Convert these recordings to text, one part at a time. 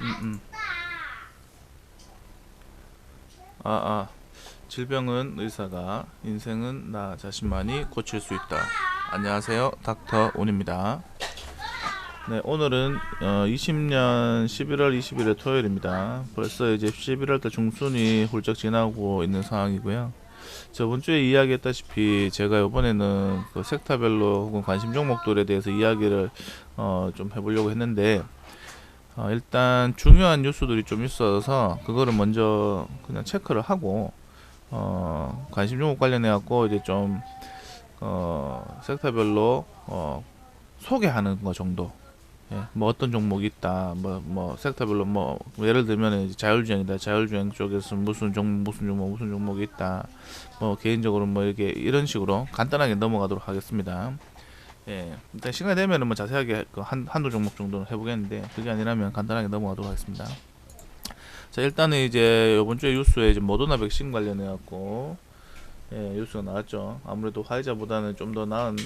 음, 음. 아, 아. 질병은 의사가, 인생은 나 자신만이 고칠 수 있다. 안녕하세요. 닥터 온입니다. 네, 오늘은 어, 20년 11월 20일의 토요일입니다. 벌써 이제 11월 달 중순이 훌쩍 지나고 있는 상황이고요. 저번 주에 이야기했다시피 제가 이번에는 그 섹터별로 혹은 관심 종목들에 대해서 이야기를 어, 좀 해보려고 했는데 어, 일단 중요한 뉴스들이 좀 있어서 그거를 먼저 그냥 체크를 하고 어, 관심 종목 관련해 갖고 이제 좀 어, 섹터별로 어, 소개하는 거 정도. 예, 뭐 어떤 종목이 있다. 뭐 뭐 섹터별로 뭐 예를 들면 자율주행이다. 자율주행 쪽에서 무슨 종목 무슨 종목 무슨 종목이 있다. 뭐 개인적으로 뭐 이렇게 이런 식으로 간단하게 넘어가도록 하겠습니다. 예, 일단 시간이 되면은 뭐 자세하게 그 한, 한두 종목 정도는 해보겠는데 그게 아니라면 간단하게 넘어가도록 하겠습니다. 자 일단은 이제 이번 주에 뉴스에 이제 모더나 백신 관련해 갖고 예, 뉴스가 나왔죠. 아무래도 화이자보다는 좀 더 나은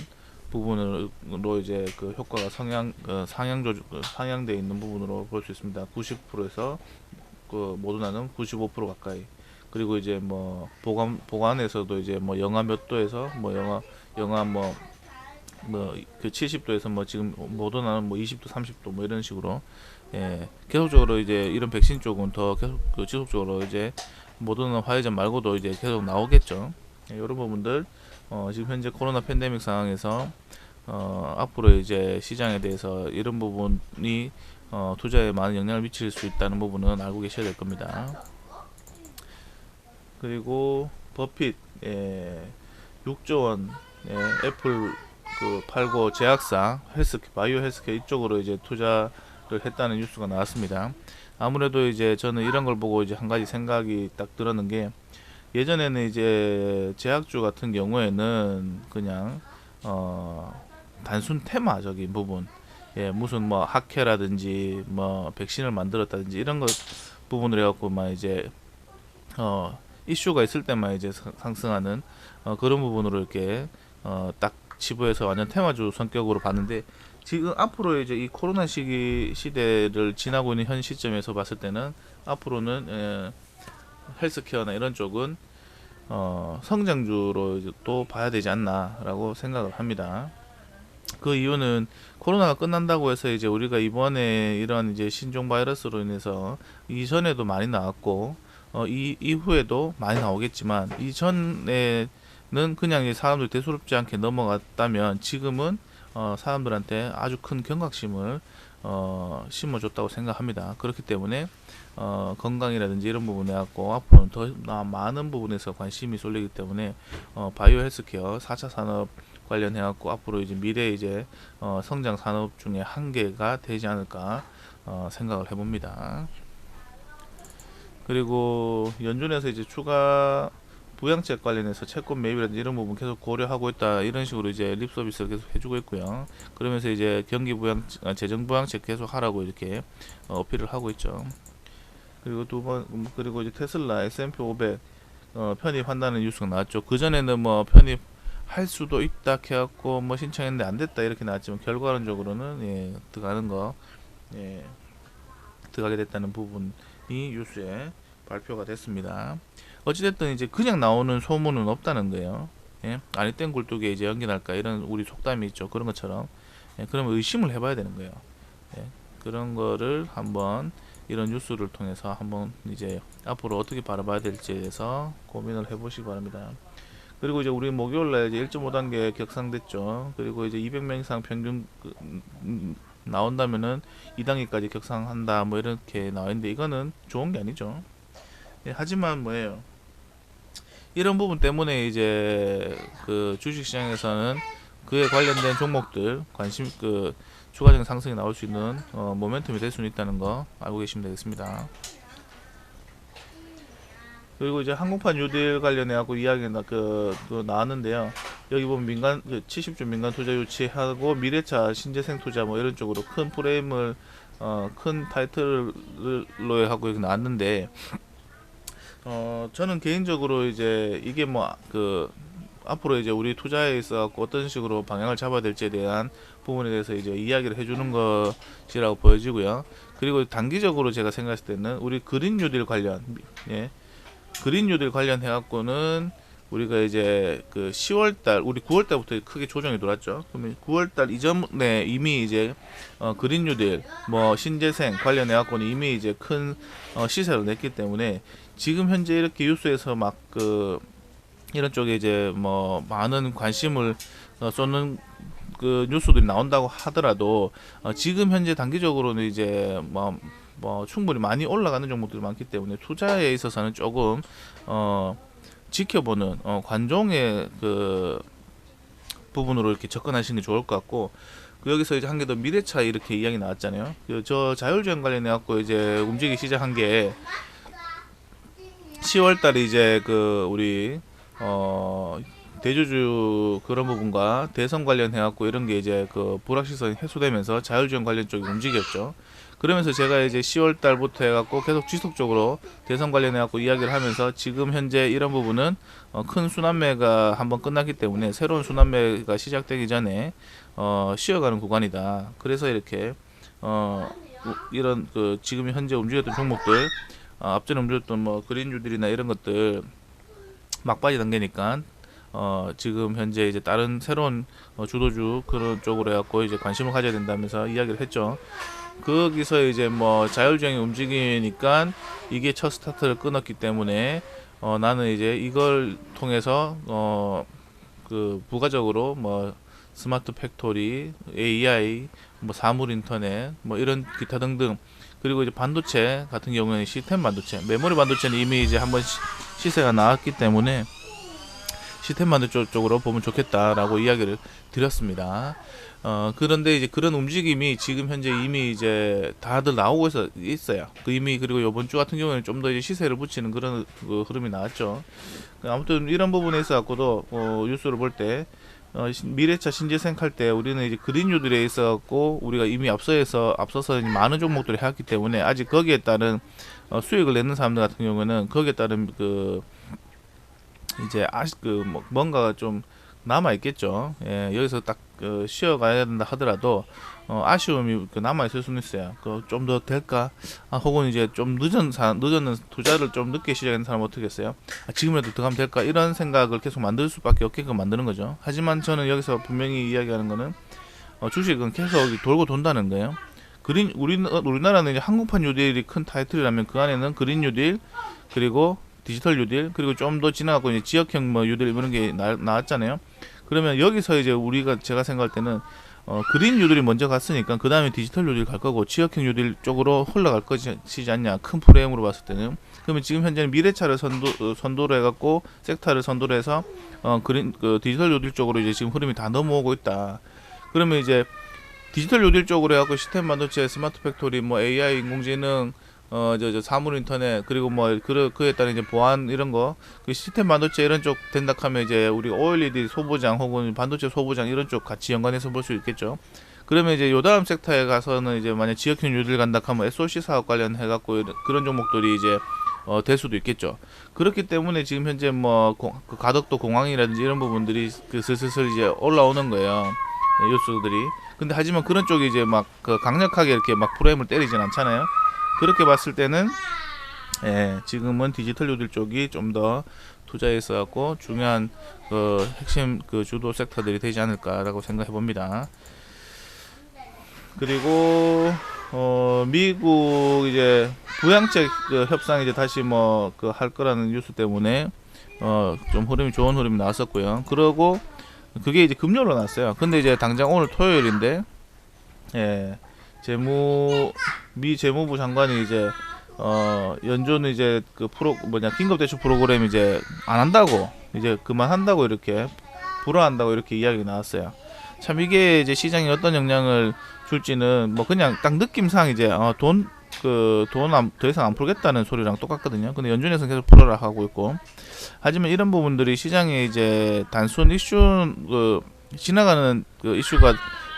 부분으로 이제 그 효과가 성향 그 상향 조절 그 상향돼 있는 부분으로 볼 수 있습니다. 90%에서 그 모더나는 95% 가까이. 그리고 이제 뭐 보관 보관에서도 이제 뭐 영하 몇 도에서 뭐 영하 영하 뭐 뭐그 70도에서 뭐 지금 모더나는 뭐 20도 30도 뭐 이런 식으로 예 계속적으로 이제 이런 백신 쪽은 더 계속 그 지속적으로 이제 모더나 화이자 말고도 이제 계속 나오겠죠 예, 이런 부분들 어 지금 현재 코로나 팬데믹 상황에서 어 앞으로 이제 시장에 대해서 이런 부분이 어 투자에 많은 영향을 미칠 수 있다는 부분은 알고 계셔야 될 겁니다 그리고 버핏 예 6조 원 예, 애플 그 팔고 제약사 헬스 바이오 헬스케어 이쪽으로 이제 투자를 했다는 뉴스가 나왔습니다. 아무래도 이제 저는 이런 걸 보고 이제 한 가지 생각이 딱 들었는 게 예전에는 이제 제약주 같은 경우에는 그냥 어 단순 테마적인 부분 예 무슨 뭐 학회라든지 뭐 백신을 만들었다든지 이런 것 부분을 해갖고 막 이제 어 이슈가 있을 때만 이제 상- 상승하는 어, 그런 부분으로 이렇게 어, 딱 지부해서 완전 테마주 성격으로 봤는데 지금 앞으로 이제 이 코로나 시기 시대를 지나고 있는 현 시점에서 봤을 때는 앞으로는 에, 헬스케어나 이런 쪽은 어, 성장주로 또 봐야 되지 않나라고 생각을 합니다. 그 이유는 코로나가 끝난다고 해서 이제 우리가 이번에 이런 이제 신종 바이러스로 인해서 이전에도 많이 나왔고 어, 이 이후에도 많이 나오겠지만 이전에는 그냥 이 사람들 대수롭지 않게 넘어갔다면 지금은 어, 사람들한테 아주 큰 경각심을 어, 심어줬다고 생각합니다. 그렇기 때문에 어, 건강이라든지 이런 부분에 갖고 앞으로는 더 나- 많은 부분에서 관심이 쏠리기 때문에 어, 바이오 헬스케어 4차 산업 관련해 갖고 앞으로 이제 미래 이제 어, 성장 산업 중에 한 개가 되지 않을까 어, 생각을 해봅니다. 그리고 연준에서 이제 추가 부양책 관련해서 채권 매입이라든지 이런 부분 계속 고려하고 있다 이런 식으로 이제 립 서비스를 계속 해주고 있고요. 그러면서 이제 경기 부양 아, 재정 부양책 계속 하라고 이렇게 어, 어필을 하고 있죠. 그리고 두 번 그리고 이제 테슬라 S&P 500 어, 편입한다는 뉴스가 나왔죠. 그 전에는 뭐 편입 할 수도 있다 해갖고 뭐 신청했는데 안 됐다 이렇게 나왔지만 결과론적으로는 예, 들어가는 거 예, 들어가게 됐다는 부분이 뉴스에 발표가 됐습니다. 어찌됐든 이제 그냥 나오는 소문은 없다는 거예요. 예? 아니 땡 굴뚝에 이제 연기 날까 이런 우리 속담이 있죠. 그런 것처럼 예, 그러면 의심을 해봐야 되는 거예요. 예, 그런 거를 한번 이런 뉴스를 통해서 한번 이제 앞으로 어떻게 바라봐야 될지에 대해서 고민을 해보시기 바랍니다. 그리고 이제 우리 목요일날 이제 1.5단계 격상됐죠. 그리고 이제 200명 이상 평균 그, 음, 나온다면은 2단계까지 격상한다 뭐 이렇게 나와 있는데 이거는 좋은 게 아니죠. 예, 하지만 뭐예요? 이런 부분 때문에 이제 그 주식 시장에서는 그에 관련된 종목들 관심 그 추가적인 상승이 나올 수 있는 어, 모멘텀이 될 수는 있다는 거 알고 계시면 되겠습니다. 그리고 이제 항공판 뉴딜 관련해 갖고 이야기가 나, 그, 그 나왔는데요. 여기 보면 민간 그 70조 민간 투자 유치하고 미래차 신재생 투자 뭐 이런 쪽으로 큰 프레임을 어, 큰 타이틀로 하고 이렇게 나왔는데 어, 저는 개인적으로 이제 이게 뭐 그 앞으로 이제 우리 투자에 있어 갖고 어떤 식으로 방향을 잡아야 될지에 대한 부분에 대해서 이제 이야기를 해주는 것이라고 보여지고요. 그리고 단기적으로 제가 생각했을 때는 우리 그린 뉴딜 관련 예 그린 뉴딜 관련해 갖고는 우리가 이제 그 10월 달 우리 9월 달부터 크게 조정이 돌았죠. 그러면 9월 달 이전에 이미 이제 어 그린 뉴딜 뭐 신재생 관련해 갖고는 이미 이제 큰 어, 시세를 냈기 때문에 지금 현재 이렇게 뉴스에서 막 그 이런 쪽에 이제 뭐 많은 관심을 어, 쏟는 그 뉴스들이 나온다고 하더라도 어, 지금 현재 단기적으로는 이제 뭐, 뭐 충분히 많이 올라가는 종목들이 많기 때문에 투자에 있어서는 조금 어 지켜보는 어 관종의 그 부분으로 이렇게 접근하시는 게 좋을 것 같고 그 여기서 이제 한 개 더 미래차 이렇게 이야기 나왔잖아요. 그 저 자율주행 관련해 갖고 이제 움직이기 시작한 게 10월 달에 이제 그 우리 어 대주주 그런 부분과 대선 관련해 갖고 이런 게 이제 그 불확실성이 해소되면서 자율주행 관련 쪽이 움직였죠. 그러면서 제가 이제 10월 달부터 해갖고 계속 지속적으로 대선 관련해 갖고 이야기를 하면서 지금 현재 이런 부분은 어, 큰 순환매가 한번 끝났기 때문에 새로운 순환매가 시작되기 전에 어, 쉬어가는 구간이다. 그래서 이렇게 어, 우- 이런 그 지금 현재 움직였던 종목들 어, 앞전에 움직였던 뭐 그린주들이나 이런 것들 막바지 단계니까 어, 지금 현재 이제 다른 새로운 어, 주도주 그런 쪽으로 해갖고 이제 관심을 가져야 된다면서 이야기를 했죠. 거기서 이제 뭐 자율주행이 움직이니까 이게 첫 스타트를 끊었기 때문에 어, 나는 이제 이걸 통해서 어, 그 부가적으로 뭐 스마트 팩토리, AI, 뭐 사물 인터넷, 뭐 이런 기타 등등 그리고 이제 반도체 같은 경우에는 시스템 반도체, 메모리 반도체는 이미 이제 한번 시- 시세가 나왔기 때문에 시스템 반도체 쪽으로 보면 좋겠다라고 이야기를 드렸습니다. 어, 그런데 이제 그런 움직임이 지금 현재 이미 이제 다들 나오고 있어, 있어요. 그 이미 그리고 요번 주 같은 경우에는 좀 더 이제 시세를 붙이는 그런 그 흐름이 나왔죠. 그 아무튼 이런 부분에 있어 갖고도 어, 뉴스를 볼 때 어, 신- 미래차 신재생 할 때 우리는 이제 그린유들에 있어 갖고 우리가 이미 앞서서 앞서서 많은 종목들을 해왔기 때문에 아직 거기에 따른 어, 수익을 내는 사람들 같은 경우는 거기에 따른 그 이제 아시 그 뭐, 뭔가가 좀 남아 있겠죠. 예, 여기서 딱 그 쉬어 가야 된다 하더라도 어, 아쉬움이 그 남아 있을 수는 있어요. 그 좀 더 될까? 아, 혹은 이제 좀 늦은 사 늦었는 투자를 좀 늦게 시작하는 사람 했어요? 아, 지금이라도 들어가면 될까? 이런 생각을 계속 만들 수밖에 없게끔 만드는 거죠. 하지만 저는 여기서 분명히 이야기하는 거는 어, 주식은 계속 돌고 돈다는 거예요. 그린 우리 우리나라는 이제 한국판 뉴딜이 큰 타이틀이라면 그 안에는 그린 뉴딜 그리고 디지털 뉴딜 그리고 좀 더 지나가고 이제 지역형 뭐 뉴딜 이런 게 나, 나왔잖아요. 그러면 여기서 이제 우리가 제가 생각할 때는 어, 그린 뉴딜이 먼저 갔으니까 그 다음에 디지털 뉴딜 갈 거고 지역형 뉴딜 쪽으로 흘러갈 것이지 않냐 큰 프레임으로 봤을 때는 그러면 지금 현재는 미래차를 선도 어, 선도로 해갖고 섹터를 선도로 해서 어 그린 그 디지털 뉴딜 쪽으로 이제 지금 흐름이 다 넘어오고 있다. 그러면 이제 디지털 뉴딜 쪽으로 해갖고 시스템 반도체, 스마트 팩토리, 뭐 AI, 인공지능, 어저 저 사물 인터넷 그리고 뭐 그, 그에 따른 이제 보안 이런 거, 그 시스템 반도체 이런 쪽 된다 하면 이제 우리 OLED 소부장 혹은 반도체 소부장 이런 쪽 같이 연관해서 볼 수 있겠죠. 그러면 이제 요 다음 섹터에 가서는 이제 만약 지역형 뉴딜 간다 하면 SOC 사업 관련해 갖고 그런 종목들이 이제 어, 될 수도 있겠죠. 그렇기 때문에 지금 현재 뭐 공, 그 가덕도 공항이라든지 이런 부분들이 그 슬슬 이제 올라오는 거예요. 네, 뉴스들이. 근데 하지만 그런 쪽이 이제 막 그 강력하게 이렇게 막 프레임을 때리진 않잖아요. 그렇게 봤을 때는 예, 지금은 디지털 뉴딜 쪽이 좀더 있어 갖고 중요한 그 핵심 그 주도 섹터들이 되지 않을까라고 생각해 봅니다. 그리고 어 미국 이제 부양책 그 협상 이제 다시 뭐 그 할 거라는 뉴스 때문에 어 좀 흐름이 좋은 흐름이 나왔었고요. 그러고 그게 이제 금요일로 났어요. 근데 이제 당장 오늘 토요일인데 예 재무 미 재무부 장관이 이제 어 연준 이제 그 프로 뭐냐 긴급 대출 프로그램 이제 안 한다고 이제 그만 한다고 이렇게 불허한다고 이렇게 이야기 나왔어요. 참 이게 이제 시장에 어떤 영향을 줄지는 뭐 그냥 딱 느낌상 이제 어, 돈 그 돈 더 이상 안 풀겠다는 소리랑 똑같거든요. 근데 연준에서는 계속 풀어라 하고 있고 하지만 이런 부분들이 시장에 이제 단순 이슈 그 지나가는 그 이슈가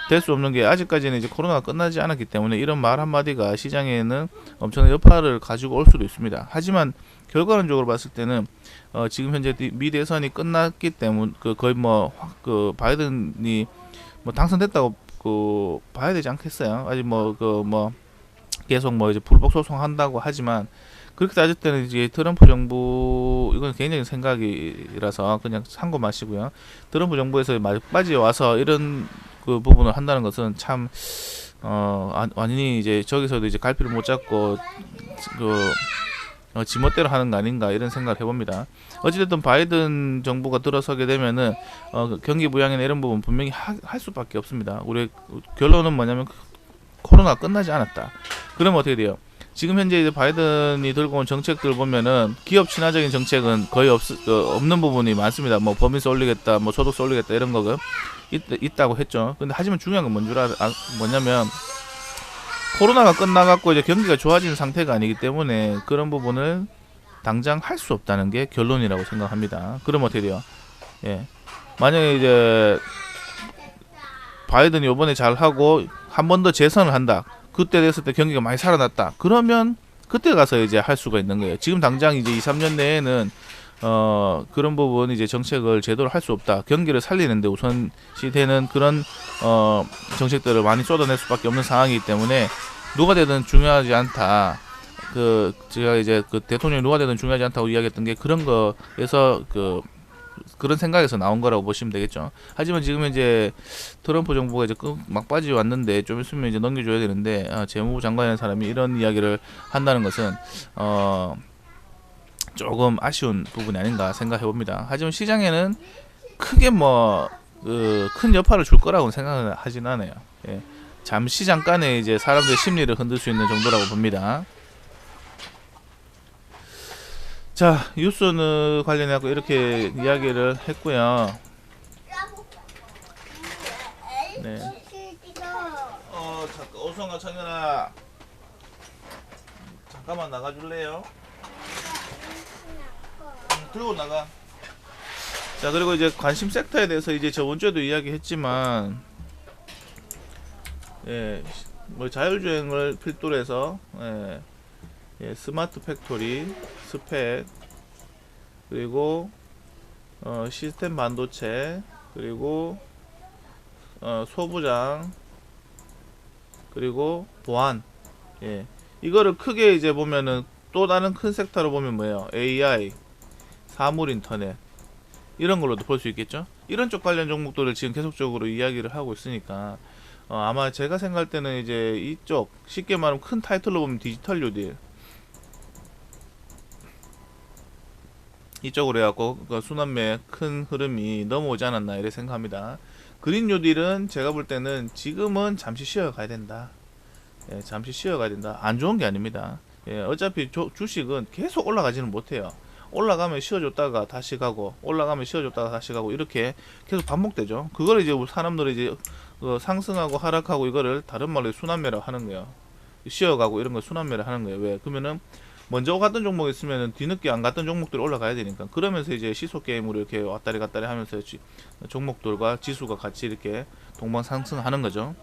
될 수 없는 게 아직까지는 이제 코로나가 끝나지 않았기 때문에 이런 말 한마디가 시장에는 엄청난 여파를 가지고 올 수도 있습니다. 하지만 결과론적으로 봤을 때는 어, 지금 현재 미- 미 대선이 끝났기 때문 그 거의 뭐그 바이든이 뭐 당선됐다고 그 봐야 되지 않겠어요? 아직 뭐 그 뭐 계속 뭐 이제 불복 소송한다고 하지만 그렇게 따질 때는 이제 트럼프 정부 이건 개인적인 생각이라서 그냥 참고 마시고요. 트럼프 정부에서 막바지에 와서 이런 그 부분을 한다는 것은 참 어, 아- 완전히 이제 저기서도 이제 갈피를 못 잡고 그 어, 지멋대로 하는 거 아닌가 이런 생각을 해봅니다. 어찌됐든 바이든 정부가 들어서게 되면은 어, 그 경기 부양이나 이런 부분 분명히 하, 할 수밖에 없습니다. 우리 결론은 뭐냐면 코로나가 끝나지 않았다. 그러면 어떻게 돼요? 지금 현재 이제 바이든이 들고 온 정책들 보면은 기업 친화적인 정책은 거의 없, 어, 없는 부분이 많습니다. 뭐 법인세 올리겠다, 뭐 소득세 올리겠다 이런 거가 있, 있다고 했죠. 근데 하지만 중요한 건 뭔 줄 아, 뭐냐면 코로나가 끝나갖고 이제 경기가 좋아진 상태가 아니기 때문에 그런 부분을 당장 할 수 없다는 게 결론이라고 생각합니다. 그럼 어떻게 돼요? 예. 만약에 이제 바이든이 이번에 잘 하고 한 번 더 재선을 한다. 그때 됐을 때 경기가 많이 살아났다. 그러면 그때 가서 이제 할 수가 있는 거예요. 지금 당장 이제 2, 3년 내에는 어 그런 부분 이제 정책을 제대로 할 수 없다. 경기를 살리는데 우선시 되는 그런 어 정책들을 많이 쏟아낼 수밖에 없는 상황이기 때문에 누가 되든 중요하지 않다. 그 제가 이제 그 대통령이 누가 되든 중요하지 않다고 이야기했던 게 그런 거에서 그 그런 생각에서 나온 거라고 보시면 되겠죠. 하지만 지금 이제 트럼프 정부가 이제 끝- 막바지 왔는데 좀 있으면 이제 넘겨줘야 되는데 아, 재무부 장관이라는 사람이 이런 이야기를 한다는 것은 어 조금 아쉬운 부분이 아닌가 생각해 봅니다. 하지만 시장에는 크게 뭐 큰 여파를 줄 거라고 생각은 하진 않아요. 예. 잠시 잠깐의 이제 사람들의 심리를 흔들 수 있는 정도라고 봅니다. 자, 뉴스는 관련해서 이렇게 이야기를 했고요. 네. 어, 잠깐, 오성아, 청년아. 잠깐만 나가줄래요? 응, 들고 나가. 자, 그리고 이제 관심 섹터에 대해서 이제 저번 주에도 이야기했지만, 예, 뭐 자율주행을 필두로 해서, 예, 예, 스마트 팩토리, 스펙, 그리고 어, 시스템 반도체, 그리고 어, 소부장, 그리고 보안. 예. 이거를 크게 이제 보면은 또 다른 큰 섹터로 보면 뭐예요? AI, 사물 인터넷. 이런 걸로도 볼 수 있겠죠? 이런 쪽 관련 종목들을 지금 계속적으로 이야기를 하고 있으니까 어, 아마 제가 생각할 때는 이제 이쪽 쉽게 말하면 큰 타이틀로 보면 디지털 뉴딜 이쪽으로 해갖고 그 순환매 큰 흐름이 넘어오지 않았나 이렇게 생각합니다. 그린 뉴딜은 제가 볼 때는 지금은 잠시 쉬어가야 된다. 예, 잠시 쉬어가야 된다. 안 좋은 게 아닙니다. 예, 어차피 조- 주식은 계속 올라가지는 못해요. 올라가면 쉬어줬다가 다시 가고 올라가면 쉬어줬다가 다시 가고 이렇게 계속 반복되죠. 그걸 이제 사람들이 이제 어, 상승하고 하락하고 이거를 다른 말로 순환매라고 하는 거예요. 쉬어가고 이런 걸 순환매를 하는 거예요. 왜? 그러면은 먼저 갔던 종목이 있으면은 뒤늦게 안 갔던 종목들이 올라가야 되니까 그러면서 이제 시소 게임으로 이렇게 왔다리 갔다리 하면서 지- 종목들과 지수가 같이 이렇게 동방 상승하는 거죠.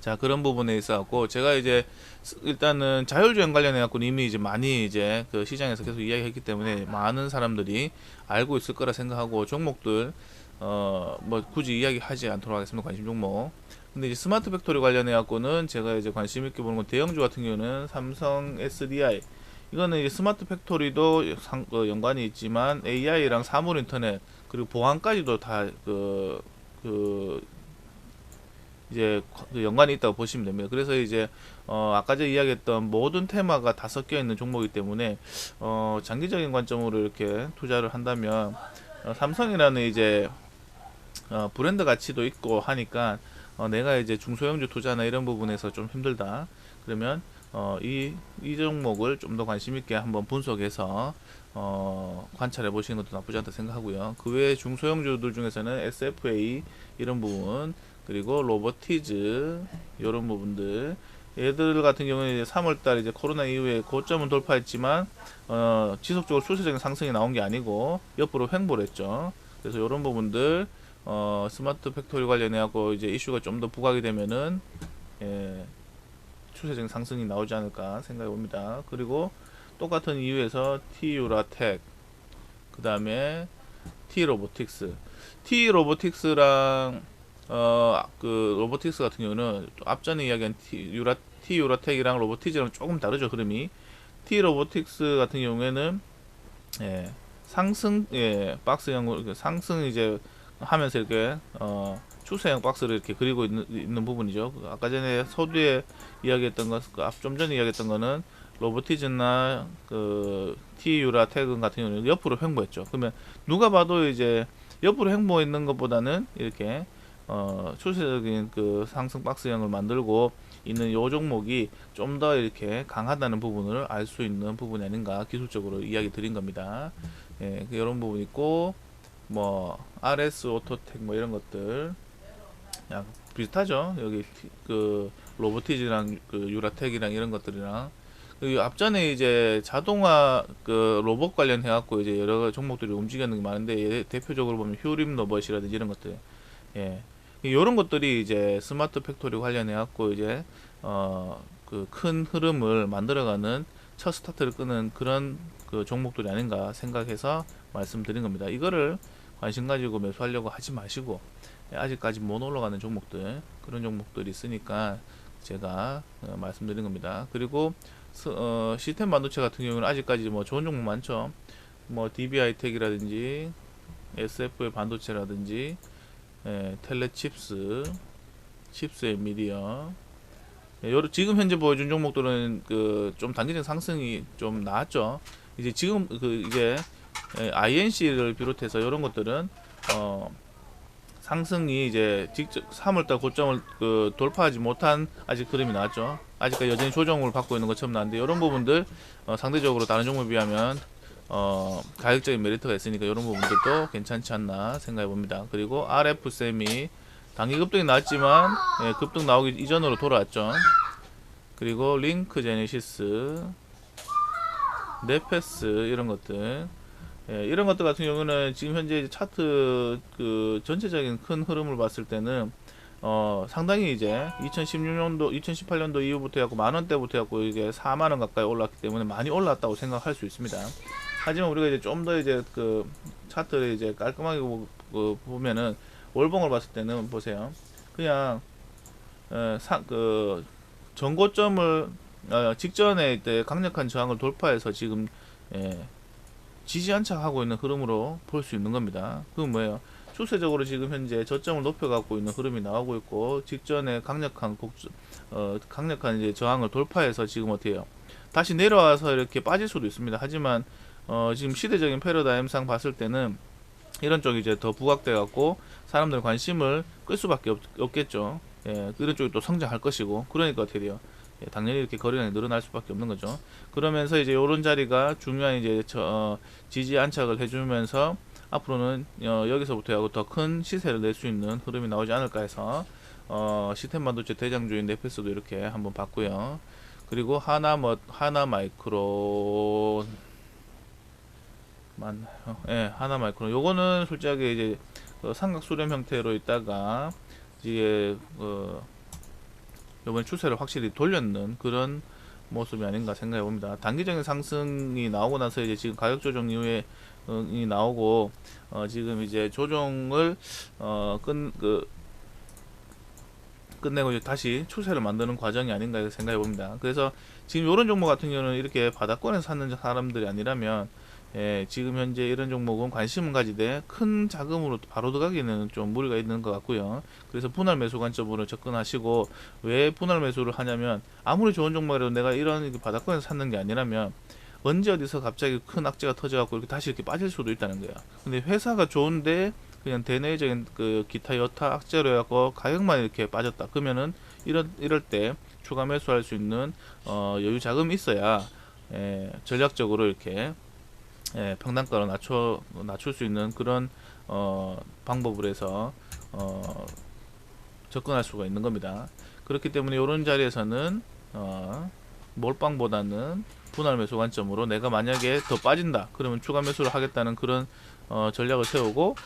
자 그런 부분에 있어갖고 제가 이제 스- 일단은 자율주행 관련해 갖고 이미 이제 많이 이제 그 시장에서 계속 이야기했기 때문에 많은 사람들이 알고 있을 거라 생각하고 종목들 어 뭐 굳이 이야기하지 않도록 하겠습니다 관심 종목. 근데 이제 스마트 팩토리 관련해 갖고는 제가 이제 관심 있게 보는 건 대형주 같은 경우는 삼성 SDI 이거는 이제 스마트 팩토리도 상, 어, 연관이 있지만 AI랑 사물 인터넷 그리고 보안까지도 다그 그 이제 그 연관이 있다고 보시면 됩니다. 그래서 이제 어 아까 전에 이야기했던 모든 테마가 다 섞여 있는 종목이기 때문에 어 장기적인 관점으로 이렇게 투자를 한다면 어, 삼성이라는 이제 어 브랜드 가치도 있고 하니까 어 내가 이제 중소형주 투자나 이런 부분에서 좀 힘들다. 그러면 어 이 이 종목을 좀 더 관심 있게 한번 분석해서 어 관찰해 보시는 것도 나쁘지 않다 생각하고요. 그 외에 중소형주들 중에서는 SFA 이런 부분 그리고 로보티즈 이런 부분들 얘들 같은 이제 3월달 이제 코로나 이후에 고점은 돌파했지만 어, 지속적으로 수세적인 상승이 나온 게 아니고 옆으로 횡보를 했죠. 그래서 이런 부분들 어, 스마트 팩토리 관련해 갖고 이제 이슈가 좀 더 부각이 되면은 예, 추세적인 상승이 나오지 않을까 생각해 봅니다. 그리고 똑같은 이유에서 T 유라텍 그 다음에 T 로보틱스 T 로보틱스랑 어 그 로보틱스 같은 경우는 또 앞전에 이야기한 T 유라 T 유라텍이랑 로보티즈랑 조금 다르죠 흐름이 T 로보틱스 같은 경우에는 예, 상승 예, 박스형 상승 이제 하면서 이렇게 어 추세형 박스를 이렇게 그리고 있는, 있는 부분이죠. 그 아까 전에 서두에 이야기했던 것, 그 전에 이야기했던 거는 로보티즈나 그 TU라 태그 같은 경우는 옆으로 횡보했죠. 그러면 누가 봐도 이제 옆으로 횡보했는 것보다는 이렇게 어 추세적인 그 상승 박스형을 만들고 있는 요 종목이 좀 더 이렇게 강하다는 부분을 알 수 있는 부분이 아닌가 기술적으로 이야기 드린 겁니다. 예, 그 이런 부분 있고 뭐 RS 오토텍 뭐 이런 것들 야 비슷하죠. 여기 티- 그 로보티즈랑 그 유라텍이랑 이런 것들이랑 그 앞전에 이제 자동화 그 로봇 관련해 갖고 이제 여러 종목들이 움직이는 게 많은데 예, 대표적으로 보면 휴림 로봇이라든지 이런 것들 예 이런 것들이 이제 스마트 팩토리 관련해 갖고 이제 어 그 큰 흐름을 만들어가는 첫 스타트를 끄는 그런 그 종목들이 아닌가 생각해서 말씀드린 겁니다. 이거를 관심 가지고 매수하려고 하지 마시고 예, 아직까지 못 올라가는 종목들 그런 종목들이 있으니까 제가 어, 말씀드린 겁니다. 그리고 스- 어, 시스템 반도체 같은 경우는 아직까지 뭐 좋은 종목 많죠. 뭐 DBI텍이라든지 SF의 반도체라든지 예, 텔레칩스, 칩스 엔미디어 예, 여러- 지금 현재 보여준 종목들은 그 좀 단기적 상승이 좀 나왔죠. 이제 지금 그 이게 INC를 비롯해서 이런 것들은 어 상승이 이제 직접 3월달 고점을 그 돌파하지 못한 아직 흐름이 나왔죠. 아직까지 여전히 조정을 받고 있는 것처럼 나는데 이런 부분들 어, 상대적으로 다른 종목에 비하면 어, 가격적인 메리트가 있으니까 이런 부분들도 괜찮지 않나 생각해 봅니다. 그리고 RF 셈이 단기 급등이 나왔지만 예, 급등 나오기 이전으로 돌아왔죠. 그리고 링크 제네시스, 네페스 이런 것들 예, 이런 것들 같은 경우는 지금 현재 차트 그 전체적인 큰 흐름을 봤을 때는 어 상당히 이제 2016년도 2018년도 이후부터 해갖고 만 원대부터 해갖고 이게 4만 원 가까이 올랐기 때문에 많이 올랐다고 생각할 수 있습니다. 하지만 우리가 이제 좀 더 이제 그 차트를 이제 깔끔하게 보, 그 보면은 월봉을 봤을 때는 보세요. 그냥 어, 사, 그 전고점을 어, 직전에 때 강력한 저항을 돌파해서 지금 예, 지지 안착하고 있는 흐름으로 볼 수 있는 겁니다. 그건 뭐예요? 추세적으로 지금 현재 저점을 높여갖고 있는 흐름이 나오고 있고 직전에 강력한 곡, 어, 강력한 이제 저항을 돌파해서 지금 해요? 다시 내려와서 이렇게 빠질 수도 있습니다. 하지만 어, 지금 시대적인 패러다임상 봤을 때는 이런 쪽이 이제 더 부각돼 갖고 사람들 관심을 끌 수밖에 없, 없겠죠. 예, 이런 쪽이 또 성장할 것이고 그러니까 어떻게 돼요? 예, 당연히 이렇게 거래량이 늘어날 수밖에 없는 거죠. 그러면서 이제 이런 자리가 중요한 이제 저, 어, 지지 안착을 해주면서 앞으로는 어, 여기서부터 하고 더 큰 시세를 낼 수 있는 흐름이 나오지 않을까 해서 어, 시스템 반도체 대장주인 네페스도 이렇게 한번 봤고요. 그리고 하나 뭐 하나 마이크로 맞나요? 예, 하나 마이크로. 요거는 솔직하게 이제 그 삼각 수렴 형태로 있다가 이제 그 요번 추세를 확실히 돌렸는 그런 모습이 아닌가 생각해 봅니다. 단기적인 상승이 나오고 나서 이제 지금 가격 조정 이후에 어, 이 나오고 어, 지금 이제 조정을 어 끝 그 끝내고 이제 다시 추세를 만드는 과정이 아닌가 생각해 봅니다. 그래서 지금 이런 종목 같은 경우는 이렇게 바닥권에서 사는 사람들이 아니라면 예, 지금 현재 이런 종목은 관심을 가지되 큰 자금으로 바로 들어가기는 좀 무리가 있는 것 같고요. 그래서 분할 매수 관점으로 접근하시고 왜 분할 매수를 하냐면 아무리 좋은 종목이라도 내가 이런 바닥권에서 샀는 게 아니라면 언제 어디서 갑자기 큰 악재가 터져갖고 이렇게 다시 이렇게 빠질 수도 있다는 거야. 근데 회사가 좋은데 그냥 대내적인 그 기타 여타 악재로 해갖고 가격만 이렇게 빠졌다. 그러면은 이런 이럴 때 추가 매수할 수 있는 어, 여유 자금이 있어야 예, 전략적으로 이렇게 예, 평단가로 낮춰 낮출 수 있는 그런 어, 방법을 해서 어, 접근할 수가 있는 겁니다. 그렇기 때문에 이런 자리에서는 어, 몰빵보다는 분할 매수 관점으로 내가 만약에 더 빠진다 그러면 추가 매수를 하겠다는 그런 어, 전략을 세우고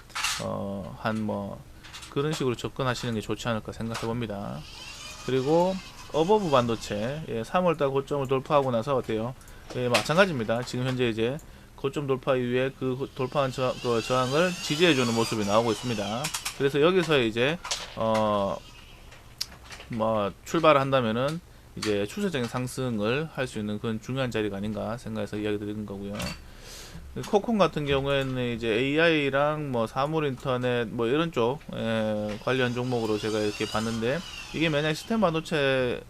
어, 한 뭐 그런 식으로 접근하시는 게 좋지 않을까 생각해 봅니다. 그리고 어버브 반도체 예, 3월달 고점을 돌파하고 나서 어때요? 예, 마찬가지입니다. 지금 현재 이제 고점 돌파 이후에 그 호- 돌파한 저, 그 저항을 지지해주는 모습이 나오고 있습니다. 그래서 여기서 이제 어 뭐 출발을 한다면은 이제 추세적인 상승을 할 수 있는 그런 중요한 자리가 아닌가 생각해서 이야기 드리는 거고요. 코콘 같은 경우에는 이제 AI랑 뭐 사물 인터넷 뭐 이런 쪽 에, 관련 종목으로 제가 이렇게 봤는데 이게 만약 시스템 반도체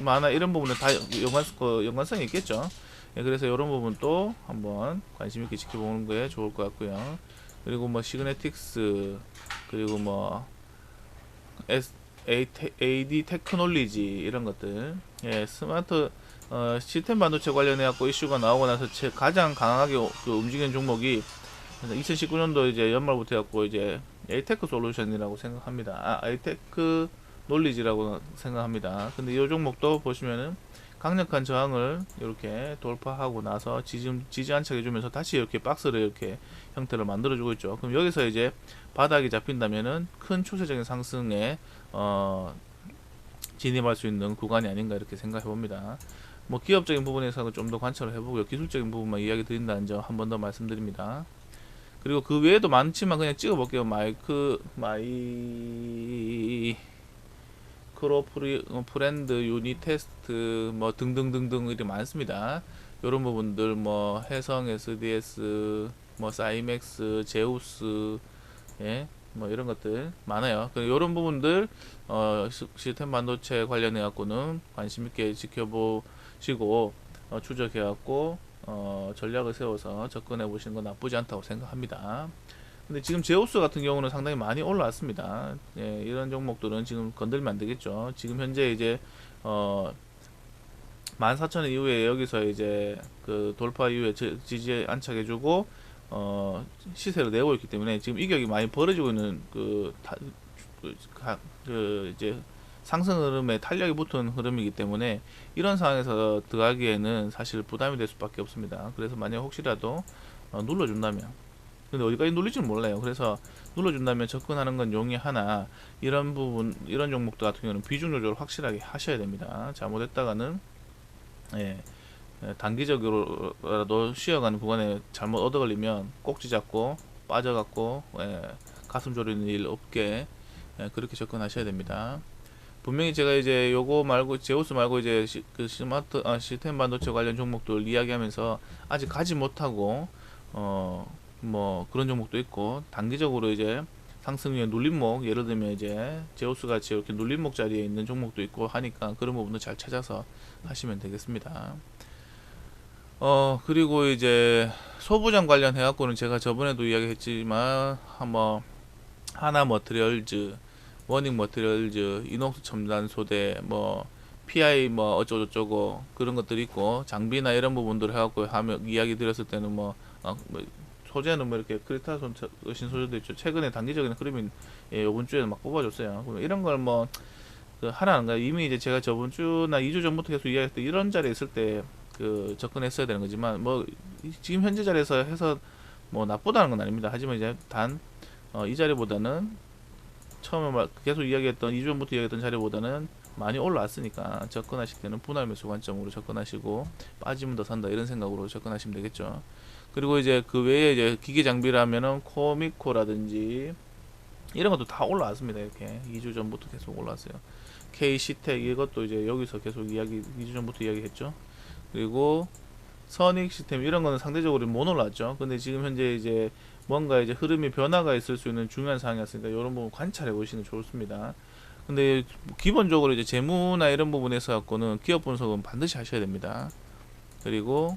만화 이런 부분은 다 연관 그 연관성이 있겠죠. 예, 그래서 이런 부분도 한번 관심 있게 지켜보는 게 좋을 것 같고요. 그리고 뭐 시그네틱스 그리고 뭐 S, A, AD 테크놀리지 이런 것들 예, 스마트 어, 시스템 반도체 관련해 갖고 이슈가 나오고 나서 제 가장 강하게 오- 그 움직이는 종목이 2019년도 이제 연말부터 해갖고 이제 에이테크 솔루션이라고 생각합니다. 아, 에이테크 놀리지라고 생각합니다. 근데 이 종목도 보시면은 강력한 저항을 이렇게 돌파하고 나서 지지 안착 해주면서 다시 이렇게 박스를 이렇게 형태를 만들어주고 있죠. 그럼 여기서 이제 바닥이 잡힌다면은 큰 추세적인 상승에 어, 진입할 수 있는 구간이 아닌가 이렇게 생각해 봅니다. 뭐 기업적인 부분에서 좀더 관찰을 해보고요. 기술적인 부분만 이야기 드린다는 점 한 번 더 말씀드립니다. 그리고 그 외에도 많지만 그냥 찍어볼게요. 마이크 마이 크로 프리, 어, 프렌드 유니 테스트 뭐 등등등등 이렇게 많습니다. 이런 부분들 뭐 해성 SDS 뭐 사이맥스 제우스 예. 뭐 이런 것들 많아요. 그 이런 부분들 어 시- 시스템 반도체 관련해 갖고는 관심 있게 지켜보시고 어, 추적해 갖고 어 전략을 세워서 접근해 보시는 건 나쁘지 않다고 생각합니다. 근데 지금 제우스 같은 경우는 상당히 많이 올라왔습니다. 예, 이런 종목들은 지금 건들면 안 되겠죠. 지금 현재 이제 어 14,000원 이후에 여기서 이제 그 돌파 이후에 지- 지지 안착해주고 어 시세를 내고 있기 때문에 지금 이격이 많이 벌어지고 있는 그, 타, 그, 가- 그 이제 상승 흐름에 탄력이 붙은 흐름이기 때문에 이런 상황에서 들어가기에는 사실 부담이 될 수밖에 없습니다. 그래서 만약 혹시라도 어, 눌러준다면 근데 어디까지 눌릴지는 몰라요. 그래서 눌러준다면 접근하는 건 용이 하나 이런 부분 이런 종목들 같은 경우는 비중 조절을 확실하게 하셔야 됩니다. 잘못했다가는 예, 예, 단기적으로라도 쉬어가는 구간에 잘못 얻어 걸리면 꼭지 잡고 빠져갖고 예, 가슴 졸이는 일 없게 예, 그렇게 접근하셔야 됩니다. 분명히 제가 이제 요거 말고 제우스 말고 이제 시, 그 스마트 아, 시스템 반도체 관련 종목들 이야기하면서 아직 가지 못하고 어 뭐 그런 종목도 있고 단기적으로 이제 상승 위에 눌림목 예를 들면 이제 제우스 같이 이렇게 눌림목 자리에 있는 종목도 있고 하니까 그런 부분도 잘 찾아서 하시면 되겠습니다. 어 그리고 이제 소부장 관련해 갖고는 제가 저번에도 이야기했지만 한번 하나 머트리얼즈, 워닝 머트리얼즈, 이녹스 첨단 소대, 뭐 PI 뭐 어쩌고저쩌고 그런 것들이 있고 장비나 이런 부분들을 해갖고 하면 이야기 드렸을 때는 뭐, 어, 뭐 소재는 뭐 이렇게 크리타손 신 소재도 있죠. 최근에 단기적인 흐름이 예, 이번 주에는 막 뽑아줬어요. 그럼 이런 걸뭐 그 하라는 거야. 이미 이제 제가 저번 주나 2주 전부터 계속 이야기했던 이런 자리에 있을 때 그 접근했어야 되는 거지만 뭐 이- 지금 현재 자리에서 해서 뭐 나쁘다는 건 아닙니다. 하지만 이제 단 어, 이 자리보다는 처음에 막 계속 이야기했던 2주 전부터 이야기했던 자리보다는 많이 올라왔으니까 접근하실 때는 분할 매수 관점으로 접근하시고 빠지면 더 산다 이런 생각으로 접근하시면 되겠죠. 그리고 이제 그 외에 이제 기계 장비라면은 코미코라든지 이런 것도 다 올라왔습니다. 이렇게 2주 전부터 계속 올라왔어요. KC텍 이것도 이제 여기서 계속 이야기 2주 전부터 이야기했죠. 그리고 선익 시스템 이런 거는 상대적으로 못 올랐죠. 근데 지금 현재 이제 뭔가 이제 흐름이 변화가 있을 수 있는 중요한 상황이었으니까 이런 부분 관찰해 보시는 게 좋습니다. 근데 기본적으로 이제 재무나 이런 부분에서 갖고는 기업 분석은 반드시 하셔야 됩니다. 그리고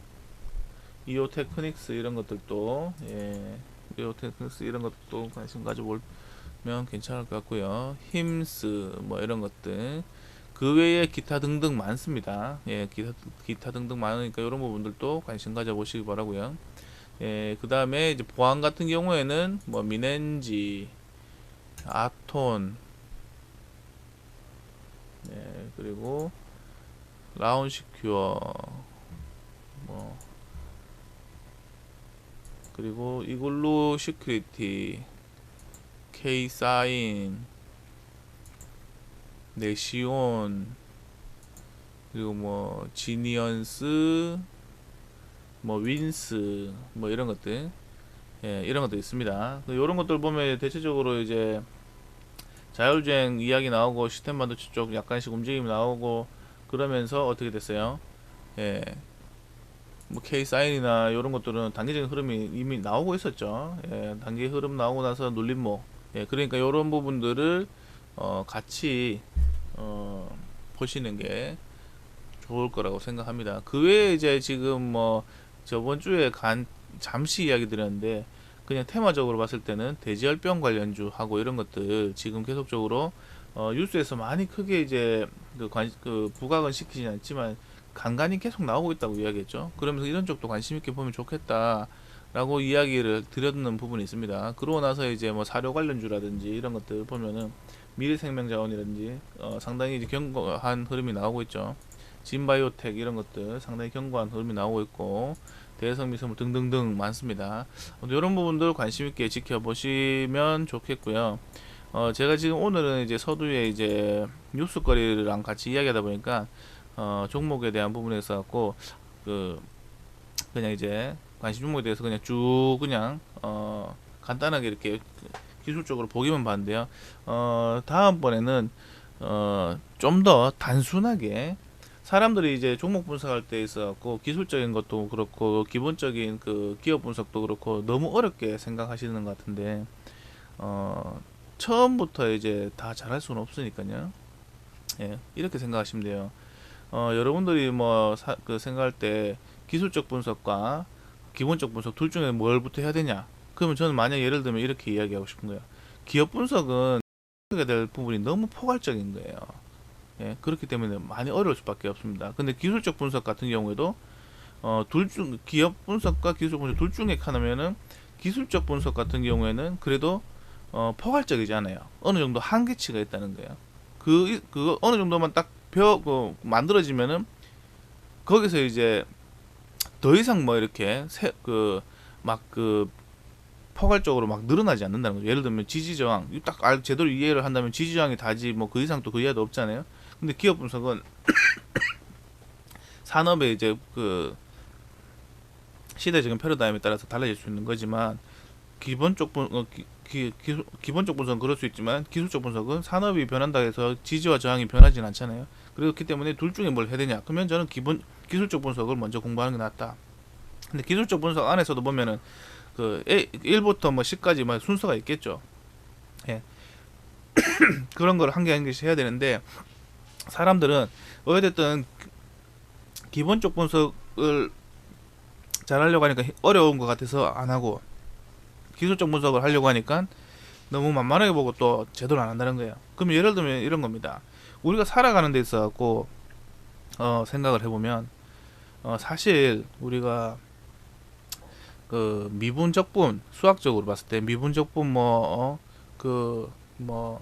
이오 테크닉스 이런 것들도 예, 이오 테크닉스 이런 것도 관심 가져보면 괜찮을 것 같고요. 힘스 뭐 이런 것들 그 외에 기타 등등 많습니다. 예, 기타, 기타 등등 많으니까 이런 부분들도 관심 가져보시기 바라고요. 예, 그 다음에 이제 보안 같은 경우에는 뭐 미넨지, 아톤, 예, 그리고 라운시큐어, 뭐 그리고 이글루 시큐리티, K사인, 네시온, 그리고 뭐 지니언스, 뭐 윈스 뭐 이런 것들 예, 이런 것도 있습니다. 이런 것들 보면 대체적으로 이제 자율주행 이야기 나오고 시스템 반도체 쪽 약간씩 움직임이 나오고 그러면서 어떻게 됐어요? 예. 뭐 K 사인이나 이런 것들은 단기적인 흐름이 이미 나오고 있었죠. 예, 단기 흐름 나오고 나서 눌림목. 예, 그러니까 이런 부분들을 어, 같이 어, 보시는 게 좋을 거라고 생각합니다. 그 외에 이제 지금 뭐 저번 주에 간 잠시 이야기 드렸는데 그냥 테마적으로 봤을 때는 돼지열병 관련주하고 이런 것들 지금 계속적으로 어, 뉴스에서 많이 크게 이제 그, 관, 그 부각은 시키지 않지만 간간히 계속 나오고 있다고 이야기했죠. 그러면서 이런 쪽도 관심 있게 보면 좋겠다 라고 이야기를 드렸는 부분이 있습니다. 그러고 나서 이제 뭐 사료 관련주라든지 이런 것들 보면은 미래생명자원이라든지 어, 상당히 견고한 흐름이 나오고 있죠. 진바이오텍 이런 것들 상당히 견고한 흐름이 나오고 있고 대성 미생물 등등등 많습니다. 이런 부분들 관심 있게 지켜보시면 좋겠고요. 어, 제가 지금 오늘은 이제 서두에 이제 뉴스거리랑 같이 이야기하다 보니까 어, 종목에 대한 부분에 있어 갖고 그 그냥 이제 관심 종목에 대해서 그냥 쭉 그냥 어, 간단하게 이렇게 기술적으로 보기만 봤는데요. 어, 다음번에는 어, 좀 더 단순하게 사람들이 이제 종목 분석할 때 있어갖고 기술적인 것도 그렇고 기본적인 그 기업 분석도 그렇고 너무 어렵게 생각하시는 것 같은데 어 처음부터 이제 다 잘할 수는 없으니까요. 예 이렇게 생각하시면 돼요. 어 여러분들이 뭐그 생각할 때 기술적 분석과 기본적 분석 둘 중에 뭘부터 해야 되냐? 그러면 저는 만약 예를 들면 이렇게 이야기하고 싶은 거예요. 기업 분석은 하게 될 부분이 너무 포괄적인 거예요. 예, 그렇기 때문에 많이 어려울 수밖에 없습니다. 근데 기술적 분석 같은 경우에도 어, 둘 중 기업 분석과 기술 분석 둘 중에 하나면은 기술적 분석 같은 경우에는 그래도 어, 포괄적이지 않아요. 어느 정도 한계치가 있다는 거예요. 그, 그 어느 정도만 딱 벼, 그, 만들어지면은 거기서 이제 더 이상 뭐 이렇게 세, 그, 막 그, 포괄적으로 막 늘어나지 않는다는 거죠. 예를 들면 지지저항, 딱 알, 제대로 이해를 한다면 지지저항이 다지 뭐 그 이상 또 그 이하도 없잖아요. 근데 기업 분석은 산업의 이제 그 시대적인 패러다임에 따라서 달라질 수 있는 거지만 기본적 분 어, 기, 기, 기, 기본적 분석은 그럴 수 있지만 기술적 분석은 산업이 변한다 해서 지지와 저항이 변하진 않잖아요. 그렇기 때문에 둘 중에 뭘 해야 되냐? 그러면 저는 기본 기술적 분석을 먼저 공부하는 게 낫다. 근데 기술적 분석 안에서도 보면은 그 1부터 뭐 10까지 막 순서가 있겠죠. 예. 그런 걸 한 개 한 개씩 해야 되는데 사람들은 어찌됐든 기본적 분석을 잘 하려고 하니까 어려운 것 같아서 안 하고 기술적 분석을 하려고 하니까 너무 만만하게 보고 또 제대로 안 한다는 거예요. 그럼 예를 들면 이런 겁니다. 우리가 살아가는 데 있어 갖고 어, 생각을 해보면 어, 사실 우리가 그 미분 적분 수학적으로 봤을 때 미분 적분 뭐 그뭐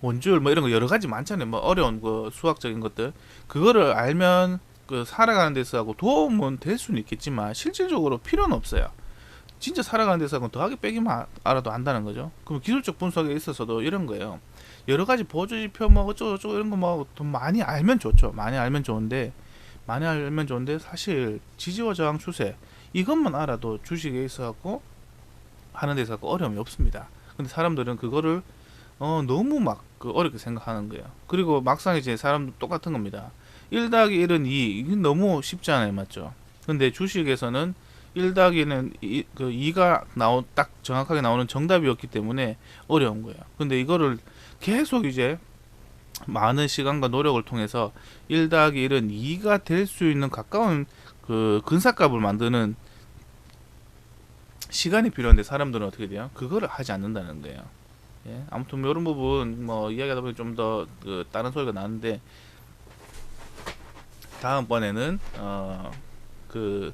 원주율 뭐 이런 거 여러 가지 많잖아요. 뭐 어려운 그 수학적인 것들 그거를 알면 그 살아가는 데서 하고 도움은 될 수는 있겠지만 실질적으로 필요는 없어요. 진짜 살아가는 데서 하고 더하기 빼기만 알아도 안다는 거죠. 그럼 기술적 분석에 있어서도 이런 거예요. 여러 가지 보조 지표 뭐 어쩌고저쩌고 이런 거뭐더 많이 알면 좋죠. 많이 알면 좋은데 많이 알면 좋은데 사실 지지와 저항 추세 이것만 알아도 주식에 있어 갖고 하는 데서 갖고 어려움이 없습니다. 근데 사람들은 그거를 어 너무 막 그 어렵게 생각하는 거예요. 그리고 막상 이제 사람도 똑같은 겁니다. 1 더하기 1은 2 이게 너무 쉽지 않아요, 맞죠? 근데 주식에서는 1 더하기는 이, 그 2가 나오 딱 정확하게 나오는 정답이었기 때문에 어려운 거예요. 근데 이거를 계속 이제 많은 시간과 노력을 통해서 1 더하기 1은 2가 될 수 있는 가까운 그 근사값을 만드는 시간이 필요한데 사람들은 어떻게 돼요? 그거를 하지 않는다는 거예요. 예, 아무튼 뭐 이런 부분 뭐 이야기하다 보니 좀 더 그 다른 소리가 나는데 다음번에는 어 그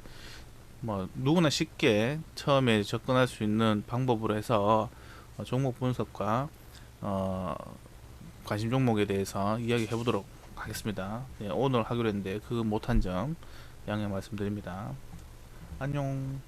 뭐 누구나 쉽게 처음에 접근할 수 있는 방법으로 해서 어, 종목 분석과 어 관심 종목에 대해서 이야기 해 보도록 하겠습니다. 예, 오늘 하기로 했는데 그 못한 점 양해 말씀드립니다. 안녕.